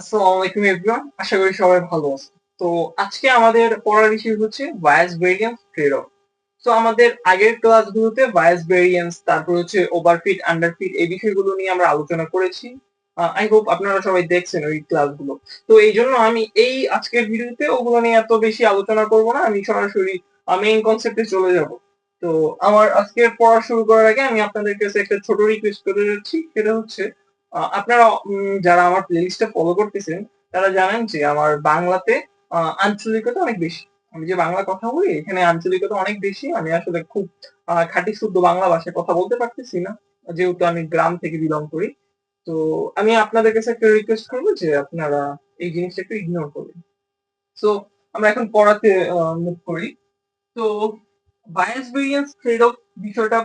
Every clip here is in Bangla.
আসসালামু আলাইকুম এভরিওয়ান আশা করি সবাই ভালো আছে। তো আজকে আমাদের পড়ার বিষয় হচ্ছে ভায়াস ভেরিয়েন্স ট্রেড তো আমাদের আগের ক্লাসগুলোতে ভায়াস ভেরিয়েন্স তারপর হচ্ছে ওভারফিট আন্ডারফিট এই বিষয়গুলো নিয়ে আমরা আলোচনা করেছি। আই হোপ আপনারা সবাই দেখছেন ওই ক্লাসগুলো তো এই জন্য আমি এই আজকের ভিডিওতে ওগুলো নিয়ে এত বেশি আলোচনা করব না, আমি সরাসরি মেইন কনসেপ্টে চলে যাব। তো আমার আজকের পড়া শুরু করার আগে আমি আপনাদের কাছে একটা ছোট রিকোয়েস্ট করে যাচ্ছি। সেটা হচ্ছে আপনারা যারা আমার প্লেলিস্টে ফলো করতেছেন, তারা জানেন যে আমার বাংলাতে আঞ্চলিকতা অনেক বেশি। আমি যে বাংলা কথা বলি, এখানে আঞ্চলিকতা অনেক বেশি। আমি আসলে খুব খাঁটি শুদ্ধ বাংলা ভাষায় কথা বলতে পারতেছি না, যেহেতু আমি গ্রাম থেকে বিলং করি। তো আমি আপনাদের কাছে একটা রিকোয়েস্ট করব যে আপনারা এই জিনিসটা একটু ইগনোর করবেন। সো আমরা এখন পড়াতে মুভ করি। তো বায়াস ভেরিয়েন্স ট্রেড অফ বিষয়টা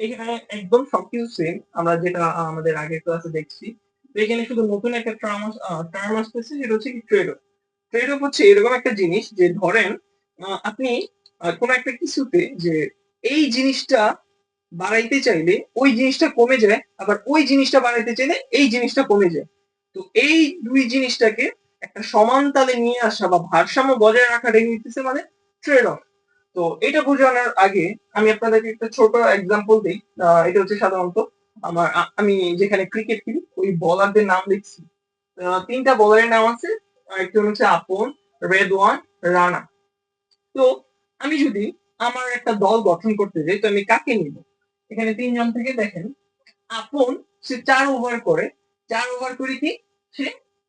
এখানে একদম সবকিছু সেম আমরা যেটা, আমাদের আগের ক্লাসে দেখছি। এখানে শুধু নতুন একটা টার্ম টার্ম আসতেছে, সেটা হচ্ছে কি ট্রেড অফ ট্রেড অফ হচ্ছে এরকম একটা জিনিস যে ধরেন আপনি কোনো একটা কিছুতে যে এই জিনিসটা বাড়াইতে চাইলে ওই জিনিসটা কমে যায়, আবার ওই জিনিসটা বাড়াইতে চাইলে এই জিনিসটা কমে যায়। তো এই দুই জিনিসটাকে একটা সমান তালে নিয়ে আসা বা ভারসাম্য বজায় রাখাটাই হইতেছে মানে ট্রেড অফ তো এটা বোঝানোর আগে আমি আপনাদেরকে একটা ছোট এক্সাম্পল দিই। এটা হচ্ছে সাধারণত আমার আমি যেখানে ক্রিকেট খেলি, ওই বলারদের নাম লিখছি। তিনটা বলারের নাম আছে একজন হচ্ছে আপন, রেদওয়ান, রানা। তো আমি যদি আমার একটা দল গঠন করতে যাই, তো আমি কাকে নিব? এখানে তিনজন থেকে দেখেন, আপন সে চার ওভার করে, চার ওভার করে কি? সে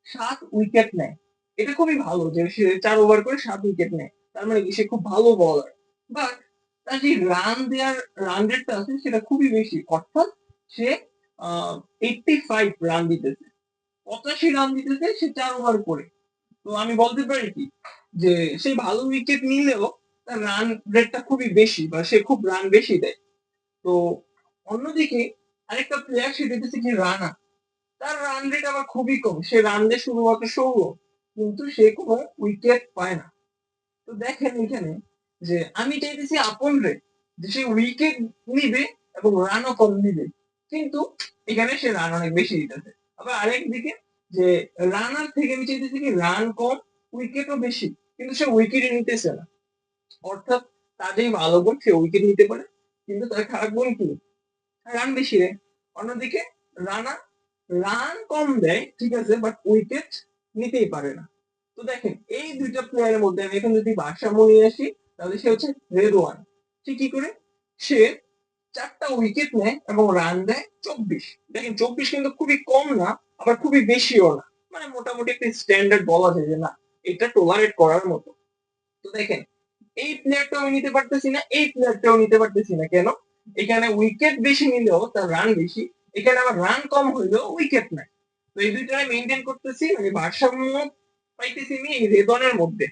সাত উইকেট নেয়। এটা খুবই ভালো যে সে চার ওভার করে সাত উইকেট নেয়। তার মানে কি? সে খুব ভালো বলার বাট তার যে রান দেওয়ার রান রেটটা আছে সেটা খুবই বেশি। অর্থাৎ সে এইটটি ফাইভ রান দিতেছে। পঁচাশি রান দিতেছে সে চার ওভার করে। তো আমি বলতে পারি কি? যে সে ভালো উইকেট নিলেও তার রান রেটটা খুবই বেশি বা সে খুব রান বেশি দেয়। তো অন্যদিকে আরেকটা প্লেয়ার সে হচ্ছে কি? রানা তার রান রেট আবার খুবই কম। সে রান দেয় শুধুমাত্র ষোলো, কিন্তু সে কোনো উইকেট পায় না। তো দেখেন এখানে যে আমি চাইতেছি আপন রে, যে সে উইকেট নিবে এবং রানও কম নিবে। কিন্তু এখানে সে রান অনেক বেশি দিতেছে। আবার আরেক দিকে যে রানার থেকে আমি চাইতেছি কি রান কম উইকেটও বেশি, কিন্তু সে উইকেটই নিতেছে না। অর্থাৎ তার যেই ভালো গুণ সে উইকেট নিতে পারে, কিন্তু তার খারাপ গুণ কি? রান বেশি দেয় অন্যদিকে রানা রান কম দেয়, ঠিক আছে বাট উইকেট নিতেই পারে না। তো দেখেন, এই দুইটা প্লেয়ারের মধ্যে আমি এখন যদি ভারসাম্য নিয়ে আসি তাহলে সে হচ্ছে রেদওয়ান সে কি করে? সে চারটা উইকেট নেয় এবং রান দেয় চব্বিশ। দেখেন চব্বিশ কিন্তু খুবই কম না, আবার খুবই বেশিও না। মানে মোটামুটি একটা স্ট্যান্ডার্ড বলা যায় যে না, এটা টোলারেট করার মতো। তো দেখেন, এই প্লেয়ারটাও আমি নিতে পারতেছি না, এই প্লেয়ারটাও নিতে পারতেছি না। কেন? এখানে উইকেট বেশি নিলেও, তার রান বেশি। এখানে আবার রান কম হইলেও উইকেট নাই। তো এই দুইটা আমি মেনটেন করতেছি মানে ভারসাম্য পাইতেছি আমি এই রেদনের মধ্যে।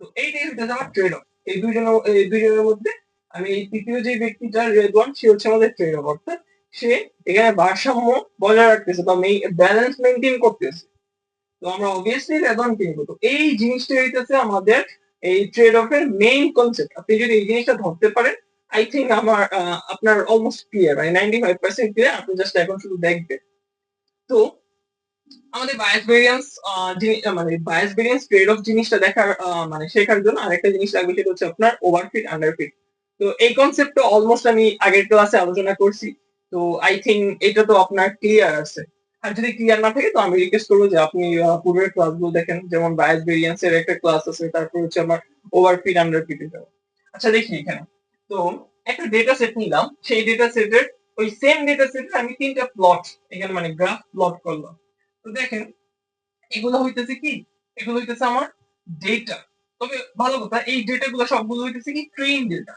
তো এইটাই হচ্ছে আমার ট্রেড অফ এই দুইজনের এই দুইজনের মধ্যে আমি এই তৃতীয় যে ব্যক্তিটা, রেদওয়ান, সে হচ্ছে আমাদের অফ অর্থাৎ সে এখানে ভারসাম্য বজায় রাখতেছে বা ব্যালেন্স মেনটেন করতেছে। তো আমরা অবভিয়াসলি রেদওয়ান কিনবো। তো এই জিনিসটা হইতেছে আমাদের এই ট্রেড অফ এর মেইন কনসেপ্ট আপনি যদি এই জিনিসটা ধরতে পারেন আই থিঙ্ক আমার আপনার অলমোস্ট ক্লিয়ার মানে নাইনটি ফাইভ পার্সেন্ট ক্লিয়ার আপনি জাস্ট এখন শুধু দেখবেন। তো আমাদের বায়াস ভেরিয়েন্স মানে বায়াস ভেরিয়েন্স ট্রেড অফ জিনিসটা দেখার মানে শেখার জন্য আরেকটা জিনিস লাগবে, সেটা হচ্ছে আপনার ওভারফিট আন্ডারফিট তো এই কনসেপ্টটা অলমোস্ট আমি আগের ক্লাসে আলোচনা করছি। তো আই থিঙ্ক এটা তো আপনার ক্লিয়ার আছে। আর যদি ক্লিয়ার না থাকে, তো আমি রিকোয়েস্ট করব যে আপনি পূর্বের ক্লাসগুলো দেখেন। যেমন বায়াস ভেরিয়েন্স এর একটা ক্লাস আছে, তারপর হচ্ছে আমার ওভারফিট আন্ডারফিট এর আচ্ছা দেখি এখানে। তো একটা ডেটা সেট নিলাম। সেই ডেটা সেটের ওই সেম ডেটা সেটের আমি তিনটা প্লট এখানে মানে গ্রাফ প্লট করলাম। তো দেখেন, এগুলো হইতেছে কি? এগুলো হইতেছে আমার ডেটা তবে ভালো কথা, এই ডেটা গুলো সবগুলো হইতেছে কি? ট্রেন ডেটা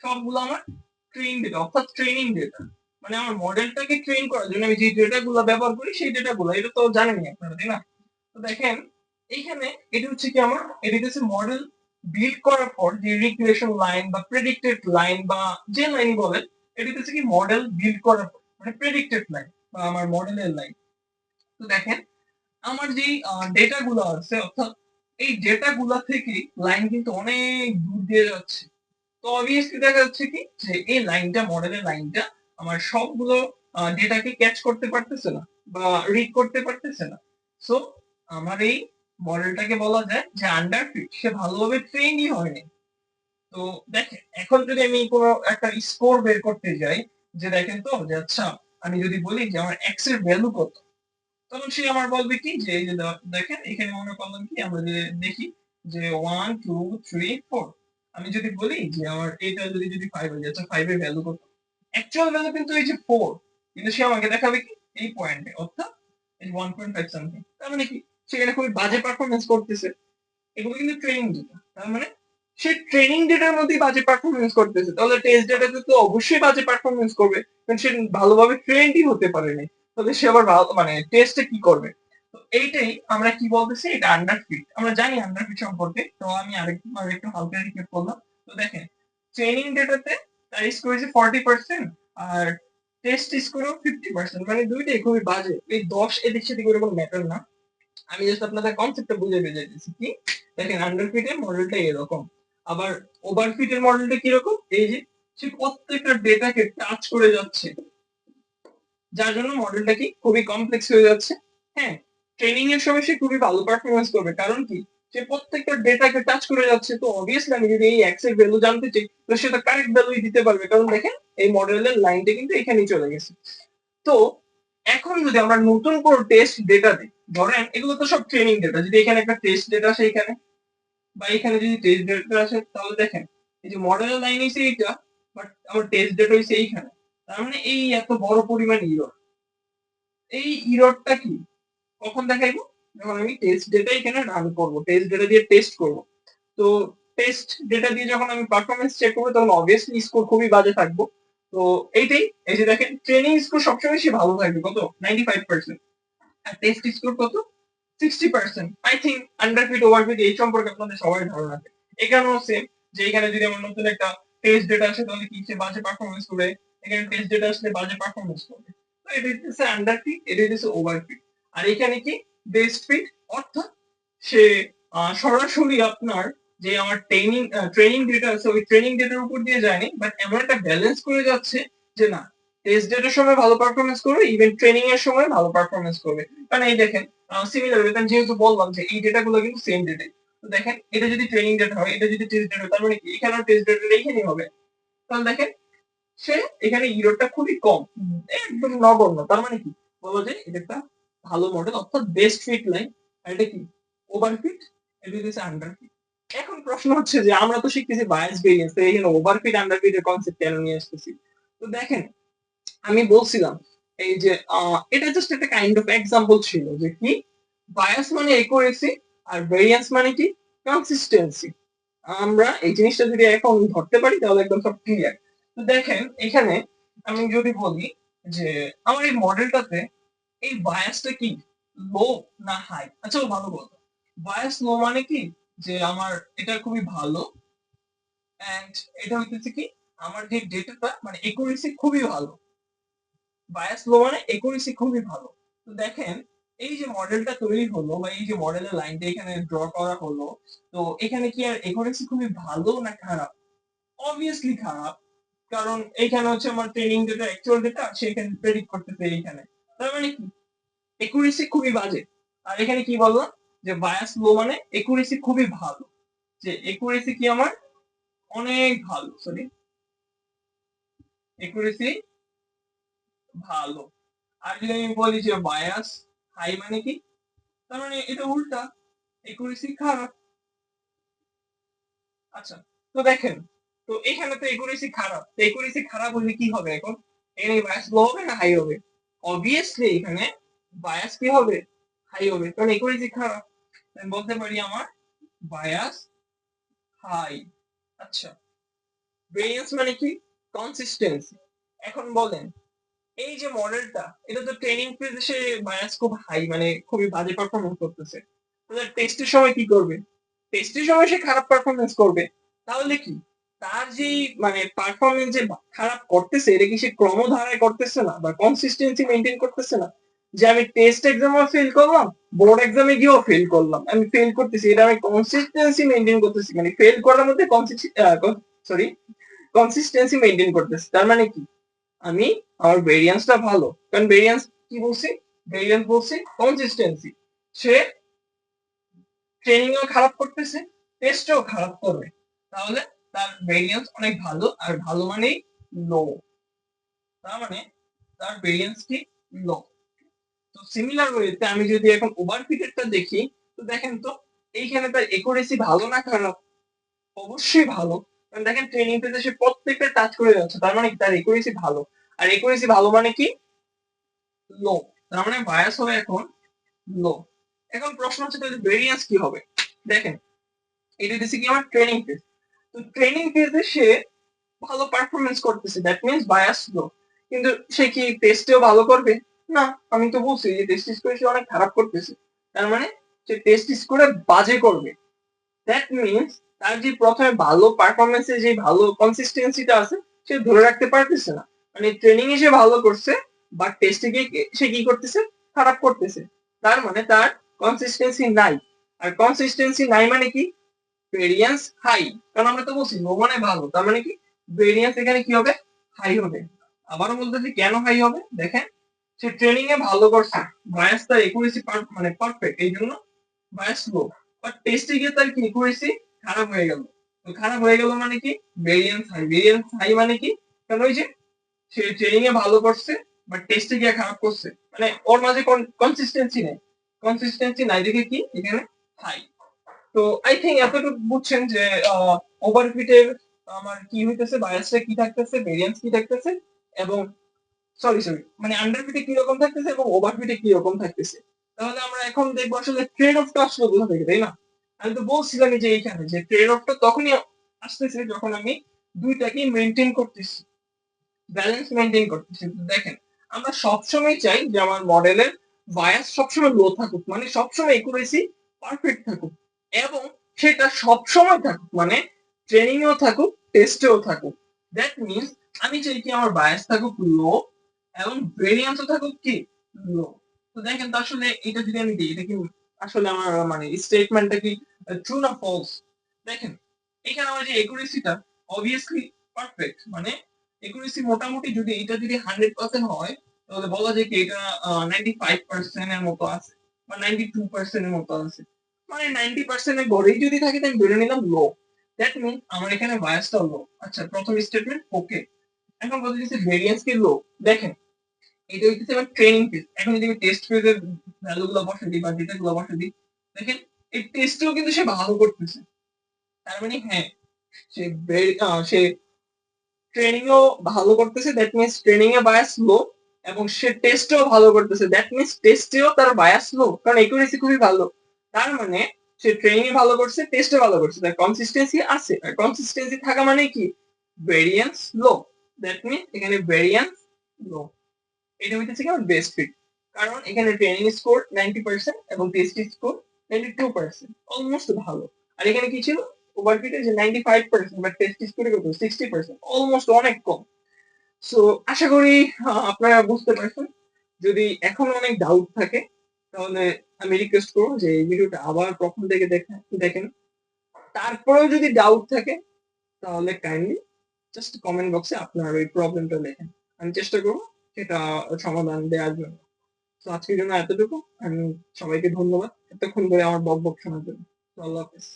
সবগুলো আমার ট্রেন ডেটা অর্থাৎ ট্রেনিং ডেটা মানে আমার মডেলটাকে ট্রেন করার জন্য আমি যে ডেটা গুলো ব্যবহার করি, সেই ডেটা গুলো, এটা তো জানেনই আপনারা, তাই না? তো দেখেন, এইখানে এটা হচ্ছে কি আমার, এটা হচ্ছে মডেল বিল্ড করার পর যে রিগ্রেশন লাইন বা প্রেডিক্টেড লাইন বা যে লাইন বলেন, এটা হচ্ছে কি মডেল বিল্ড করার পর মানে প্রেডিক্টেড লাইন বা আমার মডেলের লাইন তো দেখেন, আমার যেই ডেটা গুলো আছে, অর্থাৎ এই ডেটা গুলা থেকে লাইন কিন্তু অনেক দূর দিয়ে যাচ্ছে। তো অবভিয়াসলি দেখা যাচ্ছে কি, যে এই লাইনটা মডেলের লাইনটা আমার সবগুলো ডেটাকে ক্যাচ করতে পারতেছে না বা রিড করতে পারতেছে না। সো আমার এই মডেলটাকে বলা যায় যে আন্ডার ফিট সে ভালোভাবে ট্রেনই হয়নি। তো দেখেন, এখন যদি আমি কোনো একটা স্কোর বের করতে যাই, যে দেখেন তো, যে আচ্ছা আমি যদি বলি যে আমার এক্সের ভ্যালু কত তখন সে আমার বলবে কি, যে এই যে দেখেন, এখানে মনে করলাম কি, আমরা যে দেখি যে ওয়ান টু থ্রি ফোর আমি যদি বলি যে আমার এটা যদি যদি ফাইভ হয়ে যাচ্ছে ফাইভ এর ভ্যালু কত? অ্যাকচুয়াল ভ্যালু কিন্তু এই যে ফোর কিন্তু সে আমাকে দেখাবে কি, এই পয়েন্টে অর্থাৎ এই ওয়ান পয়েন্ট ফাইভ সামথিং তার মানে কি সেখানে খুবই বাজে পারফরমেন্স করতেছে। এগুলো কিন্তু ট্রেনিং ডেটা তার মানে সে ট্রেনিং ডেটার মধ্যেই বাজে পারফরমেন্স করতেছে, তাহলে টেস্ট ডেটাতে তো অবশ্যই বাজে পারফরমেন্স করবে, কারণ সে ভালোভাবে ট্রেন্ডই হতে পারেনি। তাহলে সে আবার ভালো মানে টেস্টে কি করবে? তো এইটাই আমরা কি বলতেছি? এটা আন্ডার ফিট আমরা জানি আন্ডার ফিট সম্পর্কে, তো আমি আরেকবার একটু হালকা রিপোর্ট করলাম। তো দেখেন ট্রেনিং ডেটাতে তার স্কোর হচ্ছে ফর্টি পার্সেন্ট আর টেস্ট স্কোরও ফিফটি পার্সেন্ট মানে দুইটাই খুবই বাজে। এই দশ এদিক সেদিক করে কোনো ম্যাটার না। আমি জাস্ট আপনাদের কনসেপ্টটা বুঝে বুঝাইতেছি কি? দেখেন আন্ডার ফিটের মডেলটা এরকম। আবার ওভার ফিটের মডেলটা কীরকম? এই যে সে প্রত্যেকটা ডেটাকে টাচ করে যাচ্ছে। যার জন্য মডেলটা কি খুবই কমপ্লেক্স হয়ে যাচ্ছে। হ্যাঁ ট্রেনিং এর সময় সে খুবই ভালো পারফরমেন্স করবে। কারণ কি? সে প্রত্যেকটা ডেটাকে টাচ করে যাচ্ছে। তো অবভিয়াসলি আমি যদি এই এক্সের ভ্যালু জানতে চাই, তো সেটা কারেক্ট ভ্যালুই দিতে পারবে। কারণ দেখেন, এই মডেলের লাইনটা কিন্তু এখানেই চলে গেছে। তো এখন যদি আমরা নতুন কোনো টেস্ট ডেটা দিই, ধরেন এগুলো তো সব ট্রেনিং ডেটা যদি এখানে একটা টেস্ট ডেটা আসে এখানে, বা এখানে যদি টেস্ট ডেটা আসে, তাহলে দেখেন, এই যে মডেলের লাইন হচ্ছে এইটা বাট আমার টেস্ট ডেটা হচ্ছে এইখানে তার মানে এই এত বড় পরিমাণ ইরর এই ইররটা কি? কখন দেখাইবো? যখন আমি টেস্ট ডেটা এখানে রান করব। টেস্ট ডেটা দিয়ে টেস্ট করব। তো টেস্ট ডেটা দিয়ে যখন আমি পারফরমেন্স চেক করব, তখন অবভিয়াসলি স্কোর খুবই বাজে থাকব। তো এইটাই। এই যে দেখেন ট্রেনিং স্কোর সবসময় বেশি ভালো থাকবে। কত? নাইনটি ফাইভ পার্সেন্ট আর টেস্ট স্কোর কত? Sixty percent I think under fit over fit এই সম্পর্কে আপনাদের সবাই ধারণা আছে। এখানেও সেম যে এখানে যদি আমার নতুন একটা টেস্ট ডেটা আসে, তাহলে কি সে বাজে পারফরমেন্স করবে এখানে টেস্ট ডেটা আসলে বাজে পারফরমেন্স করবে। তো এটা হচ্ছে আন্ডার ফিট এটা হচ্ছে ওভার ফিট আর এখানে কি? বেস্ট ফিট অর্থাৎ সে সরাসরি আপনার যে আমার ট্রেনিং ট্রেনিং ডেটা আছে, ওই ট্রেনিং ডেটার উপর দিয়ে যায়নি বাট এমন একটা ব্যালেন্স করে যাচ্ছে যে না টেস্ট ডেটার সময় ভালো পারফরমেন্স করবে ইভেন ট্রেনিং এর সময় ভালো পারফরমেন্স করবে। কারণ এই দেখেন সিমিলার আমি যেহেতু বললাম যে এই ডেটা গুলো কিন্তু সেম ডেটা তো দেখেন, এটা যদি ট্রেনিং ডেটা হয়, এটা যদি টেস্ট ডেটা তার মানে কি? এখানেও টেস্ট ডেটা এইখানেই হবে। তাহলে দেখেন সে এখানে ইরোটা খুবই কম। একদম নগণ্য। তার মানে কি? বলা যায় এটা একটা ভালো মডেল অর্থাৎ বেস্ট ফিট লাইন আর এটা কি? ওভার ফিট এটা হচ্ছে আন্ডার ফিট এখন প্রশ্ন হচ্ছে যে আমরা তো শিখতেছি বায়াস ভেরিয়েন্স তো এখানে ওভার ফিট আন্ডার ফিট এর কনসেপ্ট কেন নিয়ে আসতেছি? তো দেখেন আমি বলছিলাম এই যে এটা জাস্ট একটা কাইন্ড অফ এক্সাম্পল ছিল যে কি? বায়াস মানে একুরেসি আর ভেরিয়েন্স মানে কি? কনসিস্টেন্সি আমরা এই জিনিসটা যদি এখন ধরতে পারি তাহলে একদম সব ক্লিয়ার তো দেখেন, এখানে আমি যদি বলি যে আমার এই মডেলটাতে এই বায়াসটা কি? লো না হাই আচ্ছা ভালো বলতো। বায়াস লো মানে কি? যে আমার এটা খুবই ভালো এন্ড এটা হইতেছে কি? আমার যে ডেটাটা মানে একুরেসি খুবই ভালো। বায়াস লো মানে একুরেসি খুবই ভালো। তো দেখেন, এই যে মডেলটা তৈরি হলো বা এই যে মডেলের লাইনটা এখানে ড্র করা হলো, তো এখানে কি আর একুরেসি খুবই ভালো না খারাপ? অবভিয়াসলি খারাপ। কারণ এখানে হচ্ছে আমার ট্রেনিং যেটা অ্যাকচুয়াল যেটা সেখানে প্রেডিক্ট করতেছে এইখানে। তার মানে কি? একুরেসি খুবই বাজে। আর এখানে কি বললাম যে বায়াস লো মানে একুরেসি খুবই ভালো। যে একুরেসি কি আমার? অনেক ভালো সরি একুরেসি ভালো। আর যদি আমি বলি যে বায়াস হাই মানে কি? তার মানে এটা উল্টা একুরেসি খারাপ। আচ্ছা তো দেখেন তো এখানে তো একুরেসি খারাপ, তো একুরেসি খারাপ হলে কি হবে এখন? এখানে বায়াস লো হবে না হাই হবে? অবভিয়াসলি এখানে বায়াস কি হবে? হাই হবে। কারণ একুরেসি খারাপ। আমি বলতে পারি আমার বায়াস হাই আচ্ছা। ভেরিয়েন্স মানে কি? কনসিস্টেন্সি এখন বলেন, এই যে মডেলটা এটা তো ট্রেনিং সে বায়াস খুব হাই মানে খুবই বাজে পারফরমেন্স করতেছে। তাহলে টেস্টের সময় কি করবে? টেস্টের সময় সে খারাপ পারফরমেন্স করবে। তাহলে কি? তার যে মানে পারফরমেন্স যে খারাপ করতেছে, এটা কি সে ক্রমধারায় করতেছে না? বা কনসিস্টেন্সি মেনটেন করতেছে না? যে আমি টেস্ট এক্সামে ফেল করলাম বোর্ড এক্সামে গিয়েও ফেল করলাম। আমি ফেল করতেছি, এটা আমি কনসিস্টেন্সি মেনটেন করতেছি। মানে ফেল করার মধ্যে সরি কনসিস্টেন্সি মেনটেন করতেছি। তার মানে কি? আমি, আমার ভেরিয়েন্সটা ভালো। কারণ ভেরিয়েন্স কি বলছি? ভেরিয়েন্স বলছি কনসিস্টেন্সি সে ট্রেনিংও খারাপ করতেছে টেস্টও খারাপ করবে। তাহলে তার ভেরিয়েন্স অনেক ভালো, আর ভালো মানেই লো তার মানে তার ভেরিয়েন্স কি লো তো সিমিলার ওয়েতে আমি যদি এখন ওভারফিটেডটা দেখি, তো দেখেন তো, এইখানে তার একুরেসি ভালো না খারাপ? অবশ্যই ভালো। কারণ দেখেন ট্রেনিং পেতে সে প্রত্যেকটা টাচ করে যাচ্ছে, তার মানে তার একুরেসি ভালো। আর একুরেসি ভালো মানে কি? লো তার মানে বায়াস হবে এখন লো এখন প্রশ্ন হচ্ছে তাহলে ভেরিয়েন্স কি হবে? দেখেন এটা দিচ্ছে কি আমার ট্রেনিং ফেজ তো ট্রেনিং ফেজে সে ভালো পারফরমেন্স করতেছে দ্যাট মিনস বায়াস লো কিন্তু সে কি টেস্টেও ভালো করবে? না, আমি তো বলছি যে টেস্ট স্কোরে সে অনেক খারাপ করতেছে। তার মানে সে টেস্ট স্কোরে বাজে করবে। দ্যাট মিনস তার যে প্রথমে ভালো পারফরমেন্সে যে ভালো কনসিস্টেন্সিটা আছে, সে ধরে রাখতে পারতেছে না। মানে ট্রেনিং এ সে ভালো করছে বাট টেস্টে গিয়ে সে কি করতেছে? খারাপ করতেছে। তার মানে তার কনসিস্টেন্সি নাই। আর কনসিস্টেন্সি নাই মানে কি? ভেরিয়েন্স হাই কারণ আমরা তো বলছি নো মানে ভালো। তার মানে কি? ভেরিয়েন্স এখানে কি হবে? হাই হবে। আবারও বলতেছি, কেন হাই হবে? দেখেন, সে ট্রেনিং এ ভালো করছে। বায়াস তার একুরেসি মানে পারফেক্ট এই জন্য বায়াস লো বাট টেস্টে গিয়ে তার কি? একুরেসি খারাপ হয়ে গেল। খারাপ হয়ে গেল মানে কি? ভেরিয়েন্স হাই ভেরিয়েন্স হাই মানে কি? কারণ ওই যে সে ট্রেনিং এ ভালো করছে বাট টেস্টে গিয়ে খারাপ করছে। মানে ওর মাঝে কনসিস্টেন্সি নেই। কনসিস্টেন্সি নাই দেখে কি? এখানে হাই তো আই থিঙ্ক এতটুকু বুঝছেন যে ওভারফিটের আমার কি হইতেছে বায়াসটা কি থাকতেছে ভেরিয়েন্স কি থাকতেছে, এবং সরি সরি মানে আন্ডারফিটে কি রকম থাকতেছে এবং ওভারফিটে কি রকম থাকতেছে। তাহলে আমরা এখন দেখব আসলে ট্রেড অফটা আসলে কোথা থেকে, তাই না? আমি তো বলছিলাম যে এইখানে, যে ট্রেড অফটা তখনই আসতেছে যখন আমি দুইটাকে মেনটেন করতেছি ব্যালেন্স মেনটেন করতেছি। দেখেন, আমরা সবসময় চাই যে আমার মডেলের বায়াস সবসময় লো থাকুক মানে সবসময় একুরেসি পারফেক্ট থাকুক। এবং সেটা সবসময় থাকুক মানে ট্রেনিং এও থাকুক টেস্টেও থাকুক। দ্যাট মিনস আমি চাই কি আমার বায়াস থাকুক লো এবং ভেরিয়েন্সও থাকুক কি লো তো দেখেন তো আসলে এটা যদি আমি দিই, এটা কি আসলে আমার মানে স্টেটমেন্টটা কি ট্রু না ফলস দেখেন, এখানে আমার যে একুরেসিটা অবভিয়াসলি পারফেক্ট মানে একুরেসি মোটামুটি যদি এটা যদি হান্ড্রেড পার্সেন্ট হয়, তাহলে বলা যায় কি এটা নাইনটি ফাইভ পার্সেন্ট এর মতো আছে বা নাইনটি টু পার্সেন্ট এর মতো আছে। মানে নাইনটি পার্সেন্ট এর ঘরেই যদি থাকে তাহলে ধরে নিলাম লো দ্যাট মিন আমার এখানে বায়াসটা লো আচ্ছা প্রথম স্টেটমেন্ট ওকে এখন বলতে চাইছি ভেরিয়েন্স কি লো দেখেন, এটা হচ্ছে আমার ট্রেনিং ফেজ এখন যদি আমি টেস্ট ফেজের ভ্যালু গুলো বসে দিই বা ডেটা গুলো বসে দিই, দেখেন, এই টেস্টেও কিন্তু সে ভালো করতেছে। তার মানে হ্যাঁ সে সে ট্রেনিং ও ভালো করতেছে দ্যাট মিনস ট্রেনিং এ বায়াস লো এবং সে টেস্টেও ভালো করতেছে। দ্যাট মিনস টেস্টেও তার বায়াস লো কারণ একুরেসি খুবই ভালো। তার মানে সে ট্রেনিং এ ভালো করছে টেস্টে ভালো করছে। তার কনসিস্টেন্সি আছে। আর কনসিস্টেন্সি থাকা মানে কি? ভেরিয়েন্স লো দ্যাট মিনস এখানে ভেরিয়েন্স লো এটা হইতেছে কি? বেস্ট ফিট কারণ এখানে ট্রেনিং স্কোর নাইনটি পার্সেন্ট এবং test score ninety two percent almost ভালো। আর এখানে কি ছিল? ওভারফিটে যে ninety five percent but test স্কোরে কত? সিক্সটি পার্সেন্ট অলমোস্ট অনেক কম। সো আশা করি আপনারা বুঝতে পারছেন। যদি এখন অনেক ডাউট থাকে, তাহলে আমি রিকোয়েস্ট করব যে এই ভিডিওটা আবার প্রথম থেকে দেখেন দেখেন। তারপরেও যদি ডাউট থাকে, তাহলে কাইন্ডলি জাস্ট কমেন্ট বক্সে আপনার ওই প্রবলেমটা লেখেন। আমি চেষ্টা করব সেটা সমাধান দেওয়ার জন্য। তো আজকের জন্য এতটুকু। আমি সবাইকে ধন্যবাদ। এতক্ষণ ধরে আমার বক বক শোনার জন্য। আল্লাহ হাফেজ।